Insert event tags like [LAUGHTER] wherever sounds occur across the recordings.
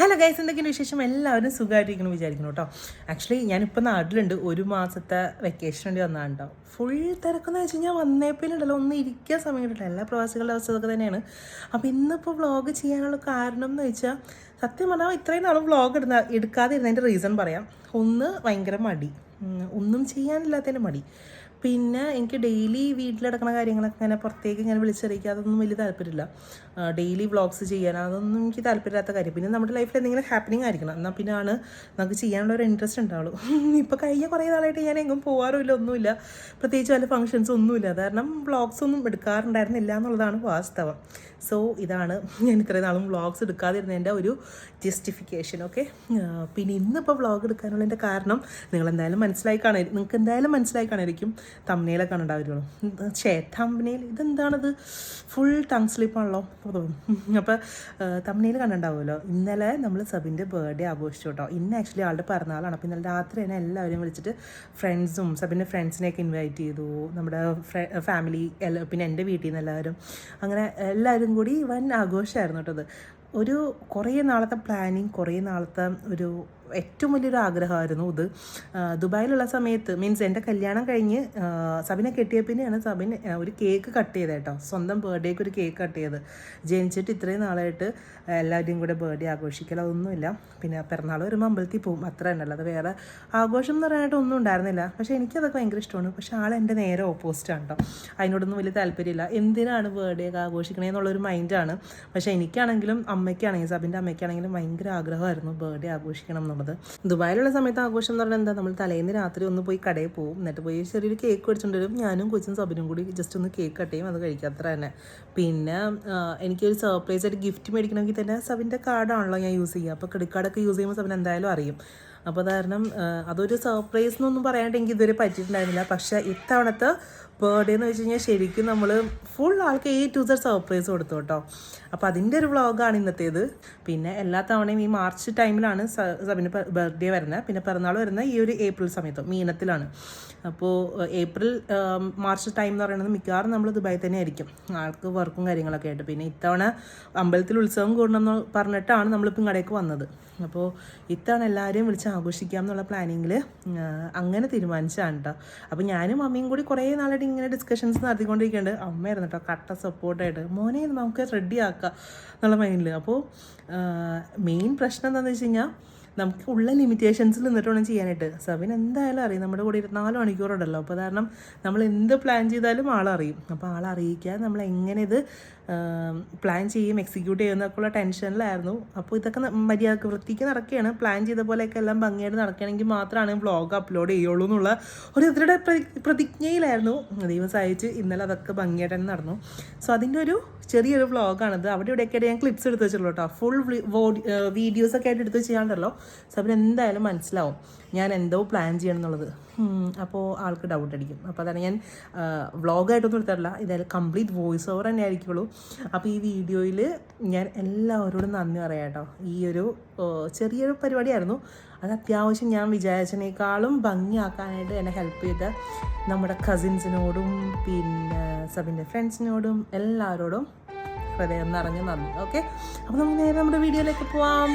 Hello guys എന്തൊക്കെയാണ് വിശേഷം? എല്ലാവരും സുഖമായിട്ടിരിക്കണം വിചാരിക്കുന്നു കേട്ടോ. ആക്ച്വലി ഞാനിപ്പോൾ നാട്ടിലുണ്ട്. ഒരു മാസത്തെ വെക്കേഷൻ വേണ്ടി വന്നതാണ് കേട്ടോ ഫുൾ തിരക്കെന്ന് വെച്ച് കഴിഞ്ഞാൽ വന്നേ പിന്നെ ഉണ്ടല്ലോ ഒന്ന് ഇരിക്കാൻ സമയം കിട്ടില്ല എല്ലാ പ്രവാസികളുടെ അവസ്ഥ ഇതൊക്കെ തന്നെയാണ്. അപ്പോൾ ഇന്നിപ്പോൾ വ്ളോഗ് ചെയ്യാനുള്ള കാരണം എന്ന് വെച്ചാൽ സത്യം പറഞ്ഞാൽ ഇത്രയും നാളും വ്ളോഗ് ഇടുന്ന എടുക്കാതെ ഇരുന്നതിന്റെ റീസൺ പറയാം. ഒന്ന് ഭയങ്കര മടി. ഒന്നും ചെയ്യാനില്ലാത്തതിന്റെ മടി. പിന്നെ എനിക്ക് ഡെയിലി വീട്ടിലെടുക്കുന്ന കാര്യങ്ങളൊക്കെ ഇങ്ങനെ പുറത്തേക്ക് ഇങ്ങനെ വിളിച്ചറിയിക്കുക അതൊന്നും വലിയ താല്പര്യമില്ല. ഡെയിലി വ്ളോഗ്സ് ചെയ്യാൻ അതൊന്നും എനിക്ക് താല്പര്യമില്ലാത്ത കാര്യം. പിന്നെ നമ്മുടെ ലൈഫിൽ എന്തെങ്കിലും ഹാപ്പനിങ് ആയിരിക്കണം. എന്നാൽ പിന്നെ ആണ് നമുക്ക് ചെയ്യാനുള്ള ഒരു ഇൻട്രസ്റ്റ് ഉണ്ടാവുള്ളൂ. [LAUGHS] ഇപ്പോൾ കഴിഞ്ഞ കുറേ നാളായിട്ട് ഞാൻ എങ്ങും പോകാറുമില്ല ഒന്നുമില്ല. പ്രത്യേകിച്ച് വല്ല ഫങ്ഷൻസ് ഒന്നുമില്ല. കാരണം വ്ളോഗ്സ് ഒന്നും എടുക്കാറുണ്ടായിരുന്നില്ല എന്നുള്ളതാണ് വാസ്തവം. സോ ഇതാണ് ഞാൻ ഇത്രയും നാളും വ്ളോഗ്സ് എടുക്കാതിരുന്നതിന്റെ ഒരു ജസ്റ്റിഫിക്കേഷൻ ഓക്കെ പിന്നെ ഇന്നിപ്പോൾ വ്ളോഗ് എടുക്കാനുള്ളതിന്റെ കാരണം നിങ്ങൾ എന്തായാലും മനസ്സിലായി കാണാൻ നിങ്ങൾക്ക് എന്തായാലും മനസ്സിലായി കാണായിരിക്കും തമ്മനയിലൊക്കെ ഉണ്ടാവുമല്ലോ ഷേ തമ്മനയിൽ ഇതെന്താണത്? ഫുൾ ടങ് സ്ലിപ്പാണല്ലോ അപ്പോൾ തമ്മനയിൽ കണ്ടുണ്ടാവുമല്ലോ ഇന്നലെ നമ്മൾ സബിന്റെ ബർത്ത്ഡേ ആഘോഷിച്ചു കേട്ടോ. ഇന്ന് ആക്ച്വലി ആളുടെ പിറന്നാളാണ്. അപ്പോൾ ഇന്നലെ രാത്രി തന്നെ എല്ലാവരും വിളിച്ചിട്ട് ഫ്രണ്ട്സും സബിന്റെ ഫ്രണ്ട്സിനെയൊക്കെ ഇൻവൈറ്റ് ചെയ്തു. നമ്മുടെ ഫാമിലി പിന്നെ എന്റെ വീട്ടിൽ നിന്ന് എല്ലാവരും. അങ്ങനെ എല്ലാവരും കൂടി വൻ ആഘോഷമായിരുന്നു കേട്ടോ അത്. ഒരു കുറേ നാളത്തെ പ്ലാനിങ് കുറേ നാളത്തെ ഒരു ഏറ്റവും വലിയൊരു ആഗ്രഹമായിരുന്നു ഇത്. ദുബായിലുള്ള സമയത്ത് മീൻസ് എന്റെ കല്യാണം കഴിഞ്ഞ് സബിനെ കെട്ടിയ പിന്നെയാണ് സബിൻ ഒരു കേക്ക് കട്ട് ചെയ്തത് കേട്ടോ. സ്വന്തം ബർത്ത്ഡേക്ക് ഒരു കേക്ക് കട്ട് ചെയ്ത് ജനിച്ചിട്ട് ഇത്രയും നാളായിട്ട് എല്ലാവരുടെയും കൂടെ ബർത്ത്ഡേ ആഘോഷിക്കൽ അതൊന്നുമില്ല. പിന്നെ പിറന്നാൾ വരുമ്പോൾ അമ്പലത്തിൽ പോകും. അത്ര തന്നെ. വേറെ ആഘോഷം എന്ന് പറയാനായിട്ട് ഒന്നും ഉണ്ടായിരുന്നില്ല. പക്ഷേ എനിക്കതൊക്കെ ഭയങ്കര ഇഷ്ടമാണ്. പക്ഷേ ആൾ എന്റെ നേരെ ഓപ്പോസിറ്റാണ് കേട്ടോ. അതിനോടൊന്നും വലിയ താല്പര്യമില്ല. എന്തിനാണ് ബർത്ത്ഡേ ഒക്കെ ആഘോഷിക്കണേ എന്നുള്ളൊരു മൈൻഡാണ് പക്ഷേ എനിക്കാണെങ്കിലും അമ്മയ്ക്കാണെങ്കിലും സബിന്റെ അമ്മയ്ക്കാണെങ്കിലും ഭയങ്കര ആഗ്രഹമായിരുന്നു ബർത്ത്ഡേ ആഘോഷിക്കണം ദുബായിലുള്ള സമയത്ത് ആഘോഷം എന്ന് പറഞ്ഞാൽ എന്താ? നമ്മൾ തലേന്ന് രാത്രി ഒന്ന് പോയി കടയിൽ പോകും എന്നിട്ട് പോയി ചെറിയൊരു കേക്ക് മേടിച്ചുകൊണ്ട് വരും. ഞാനും കൊച്ചും സബിനും കൂടി ജസ്റ്റ് ഒന്ന് കേക്ക് കട്ട് അത് കഴിക്കുക അത്ര തന്നെ. പിന്നെ എനിക്കൊരു സർപ്രൈസ് ആയിട്ട് ഗിഫ്റ്റ് മേടിക്കണമെങ്കിൽ തന്നെ സബിന്റെ കാർഡാണല്ലോ ഞാൻ യൂസ് ചെയ്യുക. അപ്പോൾ ക്രെഡിറ്റ് കാർഡൊക്കെ യൂസ് ചെയ്യുമ്പോൾ സബിൻ എന്തായാലും അറിയും. അപ്പോൾ കാരണം അതൊരു സർപ്രൈസ് എന്നൊന്നും പറയാണ്ട് എനിക്ക് ഇതുവരെ പറ്റിയിട്ടുണ്ടായിരുന്നില്ല. പക്ഷേ ഇത്തവണത്തെ ബർത്ത്ഡേ എന്ന് വെച്ച് കഴിഞ്ഞാൽ ശരിക്കും നമ്മൾ ഫുൾ ആൾക്ക് എ ടു സെഡ് സർപ്രൈസ് കൊടുത്തു കേട്ടോ അപ്പോൾ അതിന്റെ ഒരു വ്ളോഗാണ് ഇന്നത്തേത്. പിന്നെ എല്ലാ തവണയും ഈ മാർച്ച് ടൈമിലാണ് സബിന് ബർത്ത്ഡേ വരുന്നത് പിന്നെ പിറന്നാൾ വരുന്നത് ഈ ഒരു ഏപ്രിൽ സമയത്ത് മീനത്തിലാണ്. അപ്പോൾ ഏപ്രിൽ മാർച്ച് ടൈം എന്ന് പറയുന്നത് മിക്കവാറും നമ്മൾ ദുബായി തന്നെ ആയിരിക്കും. ആൾക്ക് വർക്കും കാര്യങ്ങളൊക്കെ ആയിട്ട്. പിന്നെ ഇത്തവണ അമ്പലത്തിൽ ഉത്സവം കൂടണം എന്ന് പറഞ്ഞിട്ടാണ് നമ്മളിപ്പം കടയ്ക്ക് വന്നത്. അപ്പോൾ ഇത്തവണ എല്ലാവരെയും വിളിച്ച് ആഘോഷിക്കാം എന്നുള്ള പ്ലാനിങ്ങിൽ അങ്ങനെ തീരുമാനിച്ചാണ് കേട്ടോ അപ്പോൾ ഞാനും അമ്മയും കൂടി കുറേ നാളായിട്ട് ഇങ്ങനെ ഡിസ്കഷൻസ് നടത്തിക്കൊണ്ടിരിക്കുന്നുണ്ട്. അമ്മയായിരുന്നു കേട്ടോ കട്ട സപ്പോർട്ടായിട്ട് മോനെ നമുക്ക് റെഡി ആക്കാം എന്നുള്ള മൈൻഡിൽ അപ്പോൾ മെയിൻ പ്രശ്നം എന്താണെന്ന് വെച്ച് കഴിഞ്ഞാൽ നമുക്ക് ഉള്ള ലിമിറ്റേഷൻസിൽ നിന്നിട്ട് വേണം ചെയ്യാനായിട്ട്. സബിൻ എന്തായാലും അറിയും. നമ്മുടെ കൂടെ ഇരുപത്തിനാല് മണിക്കൂറുണ്ടല്ലോ. അപ്പോൾ കാരണം നമ്മൾ എന്ത് പ്ലാൻ ചെയ്താലും ആളറിയും. അപ്പോൾ ആളറിയിക്കാൻ നമ്മൾ എങ്ങനെ ഇത് പ്ലാൻ ചെയ്യും എക്സിക്യൂട്ട് ചെയ്യുന്നൊക്കെയുള്ള ടെൻഷനിലായിരുന്നു അപ്പോൾ ഇതൊക്കെ മര്യാദ വൃത്തിക്ക് നടക്കുകയാണ് പ്ലാൻ ചെയ്ത പോലെയൊക്കെ എല്ലാം ഭംഗിയായിട്ട് നടക്കുകയാണെങ്കിൽ മാത്രമാണ് വ്ളോഗ് അപ്ലോഡ് ചെയ്യുള്ളൂ എന്നുള്ള ഒരു ഇവരുടെ പ്രതിജ്ഞയിലായിരുന്നു. ദൈവം സഹായിച്ച് ഇന്നലെ അതൊക്കെ ഭംഗിയായിട്ട് തന്നെ നടന്നു. സോ അതിന്റെ ഒരു ചെറിയൊരു വ്ളോഗാണിത് അവിടെ ഇവിടെയൊക്കെ ഞാൻ ക്ലിപ്സ് എടുത്ത് വെച്ചുള്ളൂ കേട്ടോ ഫുൾ വീഡിയോസ് ഒക്കെ ആയിട്ട് എടുത്ത് ചെയ്യാണ്ടല്ലോ സോ അവരെന്തായാലും മനസ്സിലാവും. ഞാൻ എന്തോ പ്ലാൻ ചെയ്യണം എന്നുള്ളത് അപ്പോൾ ആൾക്ക് ഡൗട്ട് അടിക്കും. അപ്പോൾ അതാണ് ഞാൻ വ്ളോഗായിട്ടൊന്നും എടുത്തിട്ടില്ല. ഇതായാലും കംപ്ലീറ്റ് വോയിസ് ഓവർ തന്നെ ആയിരിക്കുള്ളൂ അപ്പോൾ ഈ വീഡിയോയിൽ ഞാൻ എല്ലാവരോടും നന്ദി പറയാം കേട്ടോ. ഈ ഒരു ചെറിയൊരു പരിപാടിയായിരുന്നു. അത് അത്യാവശ്യം ഞാൻ വിചാരിച്ചതിനേക്കാളും ഭംഗിയാക്കാനായിട്ട് എന്നെ ഹെൽപ്പ് ചെയ്ത നമ്മുടെ കസിൻസിനോടും പിന്നെ സബിന്റെ ഫ്രണ്ട്സിനോടും എല്ലാവരോടും ഹൃദയം നിറഞ്ഞ നന്ദി. ഓക്കെ അപ്പോൾ നമുക്ക് നേരെ നമ്മുടെ വീഡിയോയിലേക്ക് പോവാം.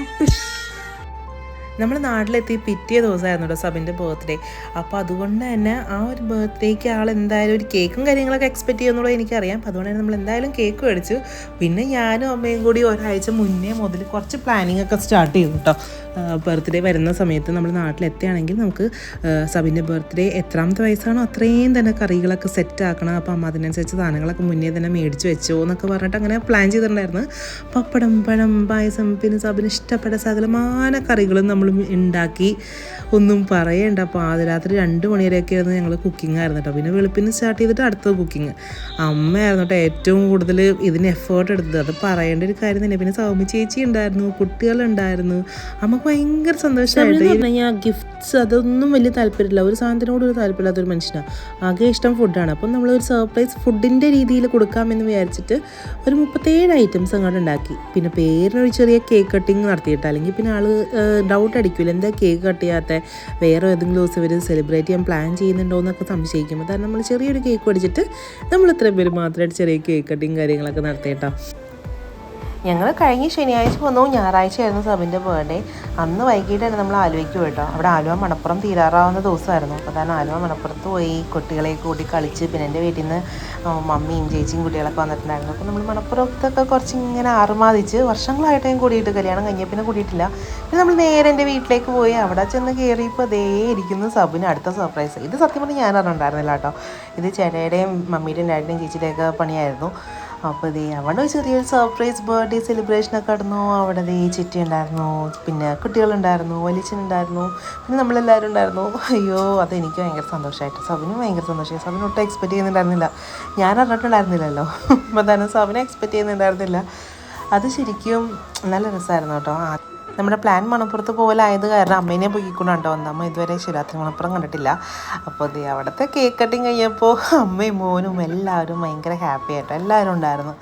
നമ്മൾ നാട്ടിലെത്തി പിറ്റേ ദിവസമായിരുന്നു കേട്ടോ സബിന്റെ ബർത്ത്ഡേ അപ്പോൾ അതുകൊണ്ട് തന്നെ ആ ഒരു ബർത്ത്ഡേക്ക് ആൾ എന്തായാലും ഒരു കേക്കും കാര്യങ്ങളൊക്കെ എക്സ്പെക്ട് ചെയ്യുമെന്നുള്ളത് എനിക്കറിയാം. അപ്പോൾ അതുകൊണ്ട് തന്നെ നമ്മൾ എന്തായാലും കേക്ക് മേടിച്ചു. പിന്നെ ഞാനും അമ്മയും കൂടി ഒരാഴ്ച മുന്നേ മുതൽ കുറച്ച് പ്ലാനിങ് ഒക്കെ സ്റ്റാർട്ട് ചെയ്തു കേട്ടോ ബർത്ത്ഡേ വരുന്ന സമയത്ത് നമ്മൾ നാട്ടിലെത്തുകയാണെങ്കിൽ നമുക്ക് സബിന്റെ ബർത്ത്ഡേ എത്രാമത്തെ വയസ്സാണോ അത്രയും തന്നെ കറികളൊക്കെ സെറ്റ് ആക്കണം. അപ്പോൾ അമ്മ അതിനനുസരിച്ച് സാധനങ്ങളൊക്കെ മുന്നേ തന്നെ മേടിച്ച് വെച്ചോ എന്നൊക്കെ പറഞ്ഞിട്ട് അങ്ങനെ പ്ലാൻ ചെയ്തിട്ടുണ്ടായിരുന്നു. പപ്പടം പഴം പായസം പിന്നെ സബിന് ഇഷ്ടപ്പെട്ട സകലമാന കറികളും നമ്മൾ ഉണ്ടാക്കി ഒന്നും പറയണ്ട. പാതിരാത്രി രണ്ട് മണിവരെയൊക്കെ ആയിരുന്നു ഞങ്ങൾ കുക്കിംഗ് ആയിരുന്നു കേട്ടോ. പിന്നെ വെളുപ്പിന് സ്റ്റാർട്ട് ചെയ്തിട്ട് അടുത്ത കുക്കിംഗ് അമ്മയായിരുന്നു കേട്ടോ ഏറ്റവും കൂടുതൽ ഇതിന് എഫേർട്ട് എടുത്തത്. അത് പറയേണ്ട ഒരു കാര്യം തന്നെ. പിന്നെ സൗമ്യ ചേച്ചി ഉണ്ടായിരുന്നു കുട്ടികളുണ്ടായിരുന്നു. അമ്മയ്ക്ക് ഭയങ്കര സന്തോഷമായിട്ട് ഞാൻ ഗിഫ്റ്റ്സ് അതൊന്നും വലിയ താല്പര്യമില്ല. ഒരു സാധനത്തിനോട് ഒരു താല്പര്യമില്ലാത്ത ഒരു മനുഷ്യനാണ് ആകെ ഇഷ്ടം ഫുഡാണ് അപ്പം നമ്മൾ ഒരു സർപ്രൈസ് ഫുഡിന്റെ രീതിയിൽ കൊടുക്കാമെന്ന് വിചാരിച്ചിട്ട് ഒരു മുപ്പത്തേഴ് ഐറ്റംസ് അങ്ങോട്ട് ഉണ്ടാക്കി. പിന്നെ പേരിനൊരു ചെറിയ കേക്ക് കട്ടിങ് നടത്തിയിട്ട്. അല്ലെങ്കിൽ പിന്നെ ആൾ ഡൗട്ട് അടിക്കില്ല എന്താ കേക്ക് കട്ട് ചെയ്യാത്ത? വേറെ ഏതെങ്കിലും ദിവസം ഇവർ സെലിബ്രേറ്റ് ചെയ്യാൻ പ്ലാൻ ചെയ്യുന്നുണ്ടോ എന്നൊക്കെ സംശയിക്കും അതാണ് നമ്മൾ ചെറിയൊരു കേക്ക് പഠിച്ചിട്ട് നമ്മൾ ഇത്രയും പേര് മാത്രമായിട്ട് ചെറിയ കേക്ക് കട്ടിങ് കാര്യങ്ങളൊക്കെ നടത്തിയിട്ടോ. ഞങ്ങൾ കഴിഞ്ഞ ശനിയാഴ്ച വന്നു. ഞായറാഴ്ച ആയിരുന്നു സബിന്റെ ബർത്ത്ഡേ അന്ന് വൈകിട്ടാണ് നമ്മൾ ആലുവയ്ക്ക് പോയിട്ടോ. അവിടെ ആലുവ മണപ്പുറം തീരാറാവുന്ന ദിവസമായിരുന്നു. അപ്പോൾ കാരണം ആലുവ മണപ്പുറത്ത് പോയി കുട്ടികളെ കൂടി കളിച്ച്. പിന്നെ എന്റെ വീട്ടിൽ നിന്ന് മമ്മിയും ചേച്ചിയും കുട്ടികളൊക്കെ വന്നിട്ടുണ്ടായിരുന്നു. അപ്പോൾ നമ്മൾ മണപ്പുറത്തൊക്കെ കുറച്ച് ഇങ്ങനെ ആറുമാതിച്ച് വർഷങ്ങളായിട്ട് ഞാൻ കൂടിയിട്ട് കല്യാണം കഴിഞ്ഞ. പിന്നെ കൂടിയിട്ടില്ല. പിന്നെ നമ്മൾ നേരെ എന്റെ വീട്ടിലേക്ക് പോയി. അവിടെ ചെന്ന് കയറിയപ്പോൾ അതേ ഇരിക്കുന്നു സബിന് അടുത്ത സർപ്രൈസ് ഇത് സത്യം പറഞ്ഞാൽ ഞാൻ അറിഞ്ഞിട്ടുണ്ടായിരുന്നില്ല കേട്ടോ. ഇത് ചേട്ടയുടെയും മമ്മിയുടെയും ഡാഡിയുടെയും ചേച്ചിയുടെയൊക്കെ പണിയായിരുന്നു. അപ്പോൾ ദേ അവിടെ ചെറിയൊരു സർപ്രൈസ് ബർത്ത്ഡേ സെലിബ്രേഷനൊക്കെ നടന്നു. അവിടെ ദേ ചിറ്റി ഉണ്ടായിരുന്നു പിന്നെ കുട്ടികളുണ്ടായിരുന്നു വലിച്ചനുണ്ടായിരുന്നു പിന്നെ നമ്മളെല്ലാവരും ഉണ്ടായിരുന്നു. അയ്യോ അത് എനിക്ക് ഭയങ്കര സന്തോഷമായിട്ട് സബിനും ഭയങ്കര സന്തോഷമായി. സബിന് ഒട്ടും എക്സ്പെക്ട് ചെയ്യുന്നുണ്ടായിരുന്നില്ല. ഞാൻ അറിഞ്ഞിട്ടുണ്ടായിരുന്നില്ലല്ലോ. അപ്പോൾ തന്നെ സബിനെ എക്സ്പെക്ട് ചെയ്യുന്നുണ്ടായിരുന്നില്ല. അത് ശരിക്കും നല്ല രസമായിരുന്നു കേട്ടോ. നമ്മുടെ പ്ലാൻ മണപ്പുറത്ത് പോകലായത് കാരണം അമ്മേനെ പൊക്കിക്കൊണ്ടാണ്ടോ വന്നത് അമ്മ ഇതുവരെ ശിവരാത്രി മണപ്പുറം കണ്ടിട്ടില്ല. അപ്പോൾ ദേ അവിടുത്തെ കേക്ക് കട്ടിങ് കഴിഞ്ഞപ്പോൾ അമ്മയും മോനും എല്ലാവരും ഭയങ്കര ഹാപ്പി ആയിട്ടോ. എല്ലാവരും ഉണ്ടായിരുന്നു.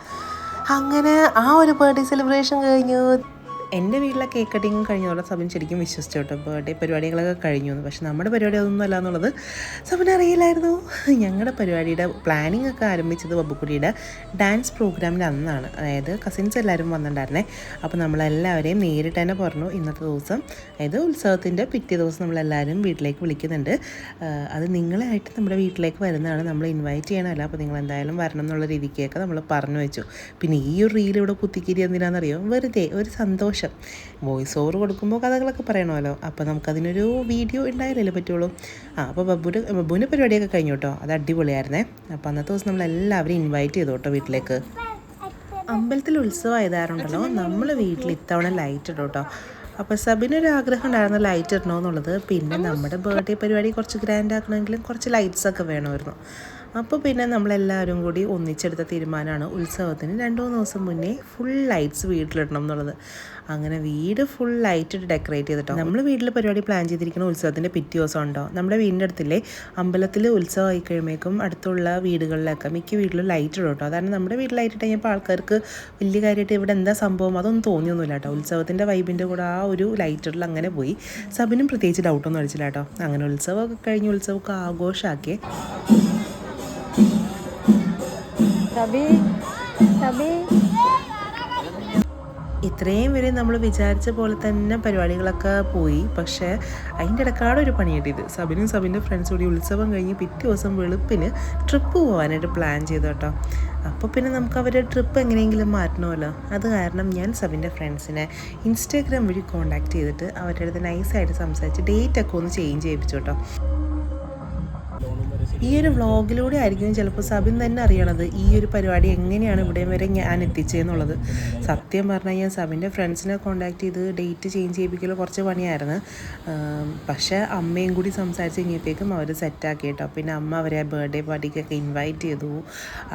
അങ്ങനെ ആ ഒരു ബർത്ത്ഡേ സെലിബ്രേഷൻ കഴിഞ്ഞു എന്റെ വീട്ടിലെ കേക്ക് കട്ടിങ്ങും കഴിഞ്ഞതോടെ സബിൻ ശരിക്കും വിശ്വസിച്ചു കേട്ടോ. ബർത്ത്ഡേ പരിപാടികളൊക്കെ കഴിഞ്ഞു എന്ന്. പക്ഷെ നമ്മുടെ പരിപാടി അതൊന്നും അല്ല എന്നുള്ളത് സബിന് അറിയില്ലായിരുന്നു. ഞങ്ങളുടെ പരിപാടിയുടെ പ്ലാനിങ് ഒക്കെ ആരംഭിച്ചത് ബബുക്കുടിയുടെ ഡാൻസ് പ്രോഗ്രാമിന്റെ അന്നാണ്. അതായത് കസിൻസ് എല്ലാവരും വന്നിട്ടുണ്ടായിരുന്നേ. അപ്പോൾ നമ്മളെല്ലാവരെയും നേരിട്ട് തന്നെ പറഞ്ഞു ഇന്നത്തെ ദിവസം അതായത് ഉത്സവത്തിന്റെ പിറ്റേ ദിവസം നമ്മളെല്ലാവരും വീട്ടിലേക്ക് വിളിക്കുന്നുണ്ട്. അത് നിങ്ങളായിട്ട് നമ്മുടെ വീട്ടിലേക്ക് വരുന്നതാണ്. നമ്മൾ ഇൻവൈറ്റ് ചെയ്യണമല്ല. അപ്പോൾ നിങ്ങൾ എന്തായാലും വരണം എന്നുള്ള രീതിക്കൊക്കെ നമ്മൾ പറഞ്ഞു വെച്ചു. പിന്നെ ഈ ഒരു റീൽ ഇവിടെ കുത്തിക്കിരി എന്തിനാണെന്നറിയോ? വെറുതെ ഒരു സന്തോഷം വോയിസ് ഓവർ കൊടുക്കുമ്പോൾ കഥകളൊക്കെ പറയണമല്ലോ. അപ്പോൾ നമുക്കതിനൊരു വീഡിയോ ഉണ്ടായാലല്ലേ പറ്റുള്ളൂ. ആ അപ്പോൾ ബബ്ബുവിന്റെ പരിപാടിയൊക്കെ കഴിഞ്ഞു കേട്ടോ. അത് അടിപൊളിയായിരുന്നേ. അപ്പോൾ അന്നത്തെ ദിവസം നമ്മളെല്ലാവരും ഇൻവൈറ്റ് ചെയ്തു കേട്ടോ വീട്ടിലേക്ക്. അമ്പലത്തിൽ ഉത്സവം ആയതാറുണ്ടല്ലോ നമ്മൾ വീട്ടിൽ ഇത്തവണ ലൈറ്റ് ഇടും കേട്ടോ. അപ്പോൾ സബിനൊരു ആഗ്രഹം ഉണ്ടായിരുന്നു ലൈറ്റ് ഇടണമെന്നുള്ളത് പിന്നെ നമ്മുടെ ബർത്ത്ഡേ പരിപാടി കുറച്ച് ഗ്രാൻഡ് ആക്കണമെങ്കിലും കുറച്ച് ലൈറ്റ്സ് ഒക്കെ വേണമായിരുന്നു. അപ്പോൾ പിന്നെ നമ്മളെല്ലാവരും കൂടി ഒന്നിച്ചെടുത്ത തീരുമാനമാണ് ഉത്സവത്തിന് രണ്ട് മൂന്ന് ദിവസം മുന്നേ ഫുൾ ലൈറ്റ്സ് വീട്ടിലിടണം എന്നുള്ളത്. അങ്ങനെ വീട് ഫുൾ ലൈറ്റ് ഇട്ട് ഡെക്കറേറ്റ് ചെയ്തിട്ടോ. നമ്മൾ വീട്ടിൽ പരിപാടി പ്ലാൻ ചെയ്തിരിക്കുന്ന ഉത്സവത്തിന്റെ പിറ്റേ ദിവസം ഉണ്ടോ? നമ്മുടെ വീടിന്റെ അടുത്തില്ലേ അമ്പലത്തിൽ ഉത്സവം ആയി കഴിയുമ്പോഴേക്കും അടുത്തുള്ള വീടുകളിലൊക്കെ മിക്ക വീട്ടിലും ലൈറ്റ് ഇടും കേട്ടോ. അതാണ് നമ്മുടെ വീട്ടിൽ ലൈറ്റ് ഇട്ട് കഴിഞ്ഞപ്പോൾ ആൾക്കാർക്ക് വലിയ കാര്യമായിട്ട് ഇവിടെ എന്താ സംഭവം അതൊന്നും തോന്നിയൊന്നുമില്ല കേട്ടോ. ഉത്സവത്തിന്റെ വൈബിന്റെ കൂടെ ആ ഒരു ലൈറ്റ് ഇടൽ അങ്ങനെ പോയി. സബിനും പ്രത്യേകിച്ച് ഡൗട്ടൊന്നും അടിച്ചില്ല കേട്ടോ. അങ്ങനെ ഉത്സവമൊക്കെ കഴിഞ്ഞ് ഉത്സവമൊക്കെ ആഘോഷമാക്കി സബി സബി ഇത്രയും വരെ നമ്മൾ വിചാരിച്ച പോലെ തന്നെ പരിപാടികളൊക്കെ പോയി. പക്ഷേ അതിന്റെ ഇടക്കാട് ഒരു പണി കിട്ടിയത് സബിനും സബിന്റെ ഫ്രണ്ട്സ് കൂടി ഉത്സവം കഴിഞ്ഞ് പിറ്റേ ദിവസം വെളുപ്പിന് ട്രിപ്പ് പോകാനായിട്ട് പ്ലാൻ ചെയ്തു കേട്ടോ. അപ്പോൾ പിന്നെ നമുക്ക് അവരുടെ ട്രിപ്പ് എങ്ങനെയെങ്കിലും മാറ്റണമല്ലോ. അത് കാരണം ഞാൻ സബിന്റെ ഫ്രണ്ട്സിനെ ഇൻസ്റ്റാഗ്രാം വഴി കോൺടാക്ട് ചെയ്തിട്ട് അവരുടെ അടുത്ത് നൈസായിട്ട് സംസാരിച്ച് ഡേറ്റ് ഒക്കെ ഒന്ന് ചേഞ്ച് ചെയ്യിപ്പിച്ചു കേട്ടോ. ഈ ഒരു വ്ളോഗിലൂടെ ആയിരിക്കും ചിലപ്പോൾ സബിൻ തന്നെ അറിയണത് ഈ ഒരു പരിപാടി എങ്ങനെയാണ് ഇവിടെ വരെ ഞാൻ എത്തിച്ചതെന്നുള്ളത് സത്യം പറഞ്ഞു കഴിഞ്ഞാൽ സബിന്റെ ഫ്രണ്ട്സിനെ കോൺടാക്ട് ചെയ്ത് ഡേറ്റ് ചേഞ്ച് ചെയ്യിപ്പിക്കൽ കുറച്ച് പണിയായിരുന്നു. പക്ഷേ അമ്മയും കൂടി സംസാരിച്ച് കഴിഞ്ഞപ്പോഴേക്കും അവർ സെറ്റാക്കി കേട്ടോ. പിന്നെ അമ്മ അവരെ ബർത്ത്ഡേ പാർട്ടിക്കൊക്കെ ഇൻവൈറ്റ് ചെയ്തു.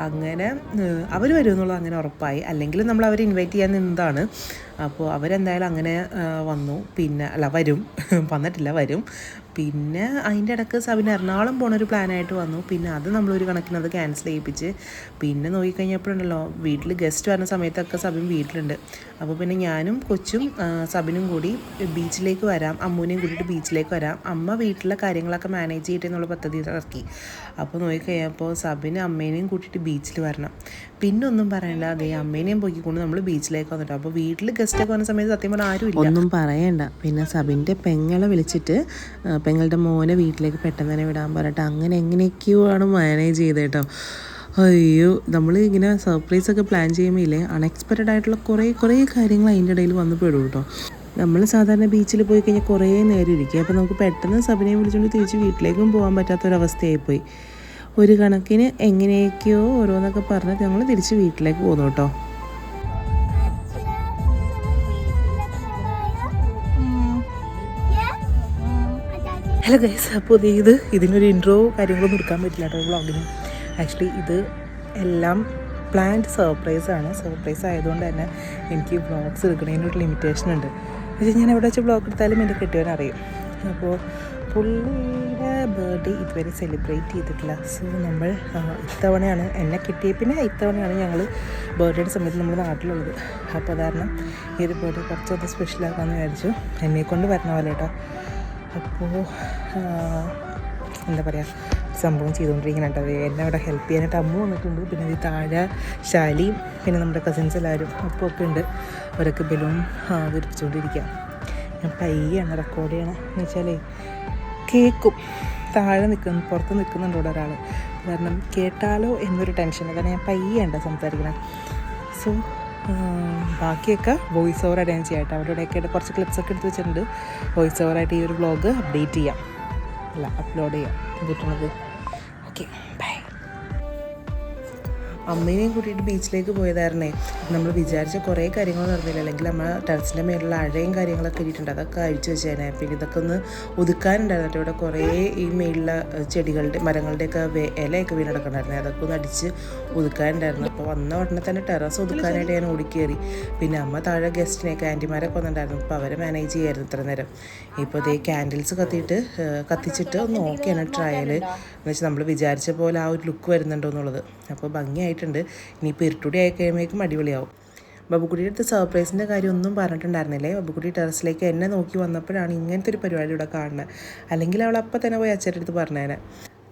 അങ്ങനെ അവർ വരുമെന്നുള്ളത് അങ്ങനെ ഉറപ്പായി. അല്ലെങ്കിൽ നമ്മൾ അവരെ ഇൻവൈറ്റ് ചെയ്യാൻ നിന്നതാണ്. അപ്പോൾ അവരെന്തായാലും അങ്ങനെ വന്നു. പിന്നെ അല്ല വരും. വന്നിട്ടില്ല വരും. പിന്നെ അതിന്റെ ഇടയ്ക്ക് സബിന് എറണാകുളം പോണൊരു പ്ലാനായിട്ട് വന്നു. പിന്നെ അത് നമ്മളൊരു കണക്കിന് അത് ക്യാൻസൽ ചെയ്യിപ്പിച്ച് പിന്നെ നോക്കിക്കഴിഞ്ഞപ്പോഴുണ്ടല്ലോ വീട്ടിൽ ഗസ്റ്റ് വരുന്ന സമയത്തൊക്കെ സബിൻ വീട്ടിലുണ്ട്. അപ്പോൾ പിന്നെ ഞാനും കൊച്ചും സബിനും കൂടി ബീച്ചിലേക്ക് വരാം. അമ്മൂനെയും കൂട്ടിയിട്ട് ബീച്ചിലേക്ക് വരാം. അമ്മ വീട്ടിലെ കാര്യങ്ങളൊക്കെ മാനേജ് ചെയ്യട്ടെ എന്നുള്ള പദ്ധതി ഇറക്കി. അപ്പോൾ നോക്കിക്കഴിഞ്ഞപ്പോൾ സബിന് അമ്മേനെയും കൂട്ടിയിട്ട് ബീച്ചിൽ വരണം. പിന്നെ ഒന്നും പറയണ്ട. അതേ അമ്മേനെയും പോയിക്കൊണ്ട് നമ്മൾ ബീച്ചിലേക്ക് വന്നിട്ടോ അപ്പോൾ വീട്ടിൽ ഗസ്റ്റൊക്കെ വന്ന സമയത്ത് സത്യം പറഞ്ഞാൽ ആരും ഇല്ല ഒന്നും പറയണ്ട. പിന്നെ സബിന്റെ പെങ്ങളെ വിളിച്ചിട്ട് പെങ്ങളുടെ മോനെ വീട്ടിലേക്ക് പെട്ടെന്ന് തന്നെ വിടാൻ പറഞ്ഞിട്ട് അങ്ങനെ എങ്ങനെയൊക്കെയോ ആണ് മാനേജ് ചെയ്തത് കേട്ടോ. അയ്യോ നമ്മൾ ഇങ്ങനെ സർപ്രൈസ് ഒക്കെ പ്ലാൻ ചെയ്യുമ്പോൾ ഇല്ലേ അൺഎക്സ്പെക്റ്റഡ് ആയിട്ടുള്ള കുറേ കുറേ കാര്യങ്ങൾ അതിന്റെ ഇടയിൽ വന്ന് പെടും കേട്ടോ. നമ്മൾ സാധാരണ ബീച്ചിൽ പോയി കഴിഞ്ഞാൽ കുറേ നേരം ഇരിക്കുക അപ്പോൾ നമുക്ക് പെട്ടെന്ന് സബിനെ വിളിച്ചുകൊണ്ട് തിരിച്ച് വീട്ടിലേക്കും പോകാൻ പറ്റാത്തൊരവസ്ഥയായിപ്പോയി ഒരു കണക്കിന് എങ്ങനെയൊക്കെയോ ഓരോന്നൊക്കെ പറഞ്ഞ് ഞങ്ങൾ തിരിച്ച് വീട്ടിലേക്ക് പോകുന്നു കേട്ടോ. ഹലോ ഗൈസ് അപ്പോൾ ഇത് ഇതിനൊരു ഇൻട്രോ കാര്യങ്ങളൊന്നും എടുക്കാൻ പറ്റില്ല കേട്ടോ വ്ളോഗിന് ആക്ച്വലി ഇത് എല്ലാം പ്ലാൻഡ് സർപ്രൈസാണ് സർപ്രൈസ് ആയതുകൊണ്ട് തന്നെ എനിക്ക് വ്ളോഗ്സ് എടുക്കുന്നതിനൊരു ലിമിറ്റേഷൻ ഉണ്ട്. പക്ഷേ ഞാൻ എവിടെ വെച്ച് വ്ളോഗ് എടുത്താലും എന്റെ കിട്ടിയവൻ അറിയും. അപ്പോൾ പുള്ളിയുടെ ബർത്ത്ഡേ ഇതുവരെ സെലിബ്രേറ്റ് ചെയ്തിട്ടില്ല. സോ നമ്മൾ ഇത്തവണയാണ് എന്നെ കിട്ടിയ. പിന്നെ ഇത്തവണയാണ് ഞങ്ങൾ ബർത്ത്ഡേയുടെ സമയത്ത് നമ്മൾ നാട്ടിലുള്ളത്. അപ്പോൾ കാരണം ഈ ഒരു ബർത്ത്ഡേ കുറച്ചൊന്ന് സ്പെഷ്യലാക്കാമെന്ന് വിചാരിച്ചു. എന്നെ കൊണ്ട് വരണ പോലെ കേട്ടോ. അപ്പോൾ എന്താ പറയുക സംഭവം ചെയ്തുകൊണ്ടിരിക്കുന്നുണ്ട് അത് എന്നെ അവിടെ ഹെൽപ്പ് ചെയ്യാനായിട്ട് അമ്മ വന്നിട്ടുണ്ട്. പിന്നെ ഈ താഴെ ശാലിയും പിന്നെ നമ്മുടെ കസിൻസ് എല്ലാവരും അപ്പോൾ ഒക്കെ ഉണ്ട്. അവരൊക്കെ ബലൂൺ വിരിപ്പിച്ചുകൊണ്ടിരിക്കുക. ഞാൻ പയ്യാണ് റെക്കോർഡ് ചെയ്യണം. എന്ന് വെച്ചാലേ കേൾക്കും താഴെ നിൽക്കുന്നു പുറത്ത് നിൽക്കുന്നുണ്ട് ഇവിടെ ഒരാൾ കാരണം കേട്ടാലോ എന്നൊരു ടെൻഷൻ അതാണ് ഞാൻ പയ്യണ്ട സംസാരിക്കണം. സോ ബാക്കിയൊക്കെ വോയിസ് ഓവറായിട്ട് ഞാൻ ചെയ്യാം കേട്ടോ. കുറച്ച് ക്ലിപ്സ് ഒക്കെ ക്ലിപ്സൊക്കെ എടുത്ത് വെച്ചിട്ടുണ്ട്. വോയിസ് ഓവറായിട്ട് ഈ ഒരു വ്ളോഗ് അപ്ഡേറ്റ് ചെയ്യാം. അല്ല അപ്ലോഡ് ചെയ്യാം. കിട്ടുന്നത് ഓക്കെ ബൈ അമ്മേനെയും കൂട്ടിയിട്ട് ബീച്ചിലേക്ക് പോയതായിരുന്നേ. നമ്മൾ വിചാരിച്ച കുറേ കാര്യങ്ങൾ നടന്നില്ല. അല്ലെങ്കിൽ നമ്മൾ ടെറസിന്റെ മേലുള്ള അഴയും കാര്യങ്ങളൊക്കെ ഇട്ടിട്ടുണ്ട്. അതൊക്കെ അഴിച്ചു വെച്ചേനെ. പിന്നെ ഇതൊക്കെ ഒന്ന് ഒതുക്കാനുണ്ടായിരുന്നു ഇവിടെ കുറേ ഈ മേളിലെ ചെടികളുടെ മരങ്ങളുടെയൊക്കെ ഇലയൊക്കെ വീണ് കിടക്കണമായിരുന്നു അതൊക്കെ ഒന്ന് അടിച്ച് ഒതുക്കാനുണ്ടായിരുന്നു. അപ്പോൾ വന്ന ഉടനെ തന്നെ ടെറസ് ഒതുക്കാനായിട്ട് ഞാൻ ഓടിക്കേറി. പിന്നെ അമ്മ താഴെ ഗസ്റ്റിനെയൊക്കെ ആന്റിമാരൊക്കെ വന്നിട്ടുണ്ടായിരുന്നു. അപ്പോൾ അവരെ മാനേജ് ചെയ്യായിരുന്നു ഇത്ര നേരം. ഇപ്പോൾ ഇതേ ക്യാൻഡിൽസ് കത്തിയിട്ട് കത്തിച്ചിട്ട് ഒന്ന് നോക്കിയാണ് ട്രയൽ എന്ന് വെച്ചാൽ നമ്മൾ വിചാരിച്ച പോലെ ആ ഒരു ലുക്ക് വരുന്നുണ്ടോ എന്നുള്ളത്. അപ്പോൾ ഭംഗിയായിട്ടുണ്ട് ഇനിയിപ്പോൾ ഇരുട്ടുടി ആയി കഴിയുമ്പോഴേക്കും അടിപൊളിയാവും. ബബുക്കുട്ടിയുടെ അടുത്ത് സർപ്രൈസിന്റെ കാര്യം ഒന്നും പറഞ്ഞിട്ടുണ്ടായിരുന്നില്ലേ? ബബുക്കുട്ടി ടെറസിലേക്ക് എന്നെ നോക്കി വന്നപ്പോഴാണ് ഇങ്ങനത്തെ ഒരു പരിപാടി ഇവിടെ കാണുന്നത് അല്ലെങ്കിൽ അവൾ അപ്പം തന്നെ പോയി അച്ഛന്റെ അടുത്ത് പറഞ്ഞേനെ.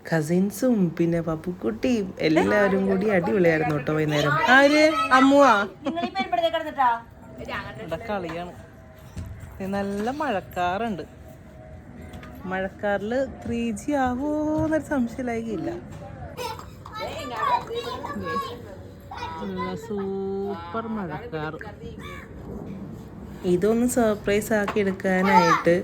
കസിൻസും പിന്നെ പപ്പുക്കുട്ടിയും എല്ലാവരും കൂടി അടിപൊളിയായിരുന്നു കേട്ടോ വൈകുന്നേരം. ആര്? അമ്മുവാ. കളിയാണ്. നല്ല മഴക്കാറുണ്ട്. മഴക്കാറിൽ ത്രീ ജി ആവോന്നൊരു സംശയമില്ലായില്ല സൂപ്പർ മഴക്കാർ. ഇതൊന്ന് സർപ്രൈസ് ആക്കി എടുക്കാനായിട്ട്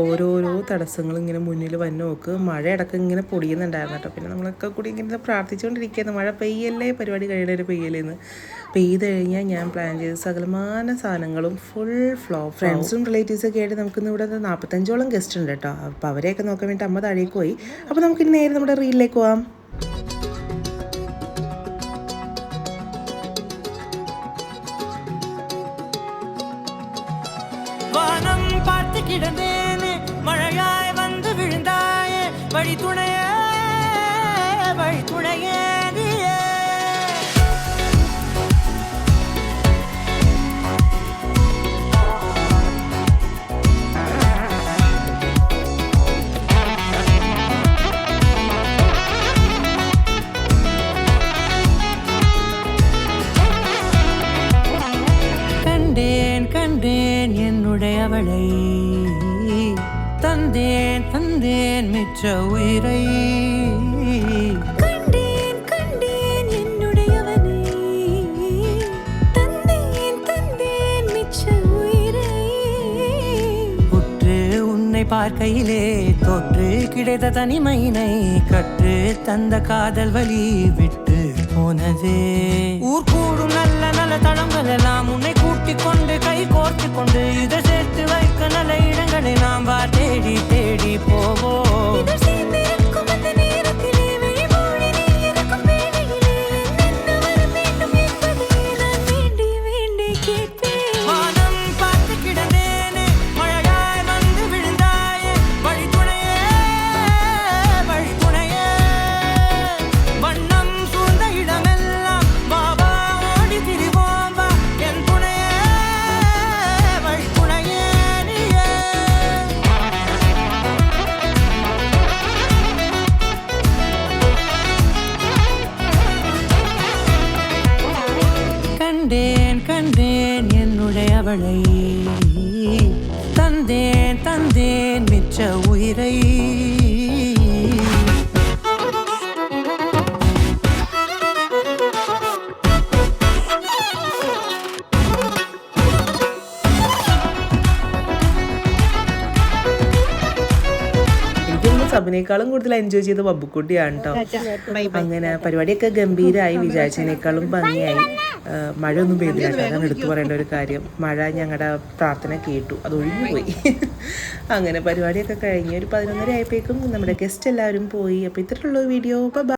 ഓരോരോ തടസ്സങ്ങൾ ഇങ്ങനെ മുന്നിൽ വന്ന് നോക്ക്. മഴ ഇടയ്ക്ക് ഇങ്ങനെ പൊടിയുന്നുണ്ടായിരുന്നു കേട്ടോ. പിന്നെ നമ്മളൊക്കെ കൂടി ഇങ്ങനെ പ്രാർത്ഥിച്ചുകൊണ്ടിരിക്കുകയായിരുന്നു. മഴ പെയ്യല്ലേ? പരിപാടി കഴിയണൊരു പെയ്യലേന്ന് പെയ്ത് കഴിഞ്ഞാൽ ഞാൻ പ്ലാൻ ചെയ്ത സകലമാന സാധനങ്ങളും ഫുൾ ഫ്ലോ ഫ്രണ്ട്സും റിലേറ്റീവ്സൊക്കെ ആയിട്ട് നമുക്കിന്ന് ഇവിടെ നാൽപ്പത്തഞ്ചോളം ഗസ്റ്റ് ഉണ്ട് കേട്ടോ. അപ്പോൾ അവരെയൊക്കെ നോക്കാൻ വേണ്ടി അമ്മ താഴേക്ക് പോയി. അപ്പോൾ നമുക്കിനി നേരെ നമ്മുടെ റീലിലേക്ക് പോവാം. மிச்ச உயிரை. கண்டேன் கண்டேன் என்னுடையவனை. தந்தேன் தந்தேன் மிச்ச உயிரை. உற்று உன்னை பார்க்கையிலே தொற்று கிடைத்த தனிமையினை கற்று தந்த காதல் வழி விட்டு போனதே. ஊர் கூடும் நல்ல நல்ல தளங்கள் எல்லாம் உன்னை கூட்டிக் கொண்டு கை கோர்த்து கொண்டு இதை சேர்த்து வைக்க நல்ல என்னுடையவளை தந்தேன் தந்தேன் மிச்ச உயிரை എനിക്ക് തോന്നുന്നു സബിനേക്കാളും കൂടുതൽ എൻജോയ് ചെയ്ത ബബ്ബുക്കുട്ടിയാണ് കേട്ടോ അങ്ങനെ പരിപാടിയൊക്കെ ഗംഭീരമായി വിചാരിച്ചതിനേക്കാളും ഭംഗിയായി ആ, മഴയൊന്നും പെയ്തില്ല. അതാണ് എടുത്തു പറയേണ്ട ഒരു കാര്യം മഴ ഞങ്ങളുടെ പ്രാർത്ഥന കേട്ടു. അത് ഒഴിഞ്ഞുപോയി. അങ്ങനെ പരിപാടിയൊക്കെ കഴിഞ്ഞ് ഒരു പതിനൊന്നര ആയപ്പോഴേക്കും നമ്മുടെ ഗസ്റ്റ് എല്ലാവരും പോയി. അപ്പോൾ ഇത്രയുള്ള വീഡിയോ. ബൈ